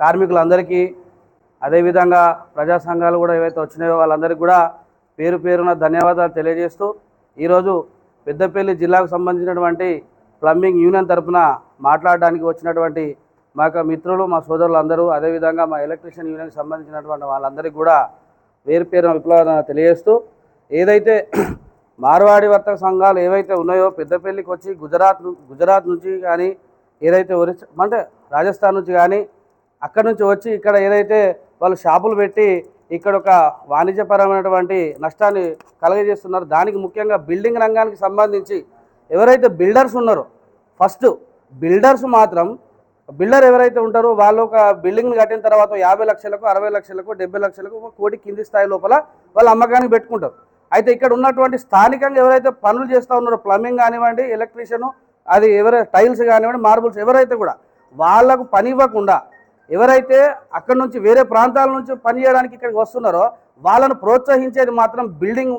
కార్మికులందరికీ అదేవిధంగా ప్రజా సంఘాలు కూడా ఏవైతే వచ్చినాయో వాళ్ళందరికీ కూడా పేరు పేరున ధన్యవాదాలు తెలియజేస్తూ ఈరోజు పెద్దపల్లి జిల్లాకు సంబంధించినటువంటి ప్లంబింగ్ యూనియన్ తరపున మాట్లాడడానికి వచ్చినటువంటి మా యొక్క మిత్రులు మా సోదరులు అందరూ అదేవిధంగా మా ఎలక్ట్రీషియన్ యూనియన్కి సంబంధించినటువంటి వాళ్ళందరికీ కూడా పేరు పేరున విప్లవాలను తెలియజేస్తూ ఏదైతే మార్వాడి వర్తక సంఘాలు ఏవైతే ఉన్నాయో పెద్దపల్లికి వచ్చి గుజరాత్ గుజరాత్ నుంచి కానీ ఏదైతే ఒరిస్సా అంటే రాజస్థాన్ నుంచి కానీ అక్కడ నుంచి వచ్చి ఇక్కడ ఏదైతే వాళ్ళు షాపులు పెట్టి ఇక్కడ ఒక వాణిజ్యపరమైనటువంటి నష్టాన్ని కలగజేస్తున్నారు దానికి ముఖ్యంగా బిల్డింగ్ రంగానికి సంబంధించి ఎవరైతే బిల్డర్స్ ఉన్నారో ఫస్ట్ బిల్డర్స్ మాత్రం బిల్డర్ ఎవరైతే ఉంటారో వాళ్ళు ఒక బిల్డింగ్ని కట్టిన తర్వాత యాభై లక్షలకు అరవై లక్షలకు డెబ్బై లక్షలకు ఒక కోటి కింది స్థాయి లోపల వాళ్ళు అమ్మకానికి పెట్టుకుంటారు. అయితే ఇక్కడ ఉన్నటువంటి స్థానికంగా ఎవరైతే పనులు చేస్తూ ఉన్నారో ప్లంబింగ్ కానివ్వండి ఎలక్ట్రీషియను అది ఎవరైతే టైల్స్ కానివ్వండి మార్బుల్స్ ఎవరైతే కూడా వాళ్ళకు పని ఇవ్వకుండా ఎవరైతే అక్కడి నుంచి వేరే ప్రాంతాల నుంచి పని చేయడానికి ఇక్కడికి వస్తున్నారో వాళ్ళను ప్రోత్సహించేది మాత్రం బిల్డింగ్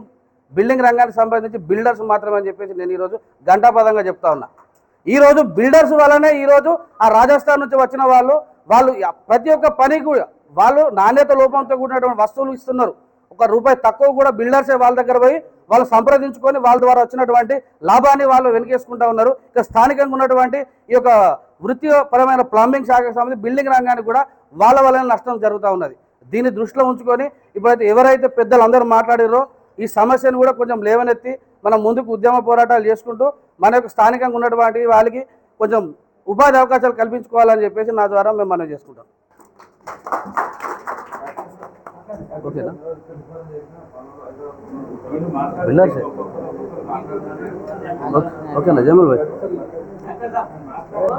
బిల్డింగ్ రంగానికి సంబంధించి బిల్డర్స్ మాత్రమే అని చెప్పేసి నేను ఈరోజు గంటాపదంగా చెప్తా ఉన్నా. ఈరోజు బిల్డర్స్ వల్లనే ఈరోజు ఆ రాజస్థాన్ నుంచి వచ్చిన వాళ్ళు వాళ్ళు ప్రతి ఒక్క పని కూడా వాళ్ళు నాణ్యత లోపంతో కూడినటువంటి వస్తువులు ఇస్తున్నారు. ఒక రూపాయి తక్కువ కూడా బిల్డర్సే వాళ్ళ దగ్గర పోయి వాళ్ళు సంప్రదించుకొని వాళ్ళ ద్వారా వచ్చినటువంటి లాభాన్ని వాళ్ళు వెనకేసుకుంటా ఉన్నారు. ఇక స్థానికంగా ఉన్నటువంటి ఈ యొక్క వృత్తిపరమైన ప్లంబింగ్ శాఖకు సంబంధించి బిల్డింగ్ రంగానికి కూడా వాళ్ళ వలన నష్టం జరుగుతూ ఉన్నది. దీన్ని దృష్టిలో ఉంచుకొని ఇప్పుడైతే ఎవరైతే పెద్దలు అందరూ మాట్లాడారో ఈ సమస్యను కూడా కొంచెం లేవనెత్తి మనం ముందుకు ఉద్యమ పోరాటాలు చేసుకుంటూ మన యొక్క స్థానికంగా ఉన్నటువంటి వాళ్ళకి కొంచెం ఉపాధి అవకాశాలు కల్పించుకోవాలని చెప్పేసి నా ద్వారా మేము మనం చేసుకుంటాం. ఓకేనా? ఓకే- ఓకేనా? జమల్ భాయ్.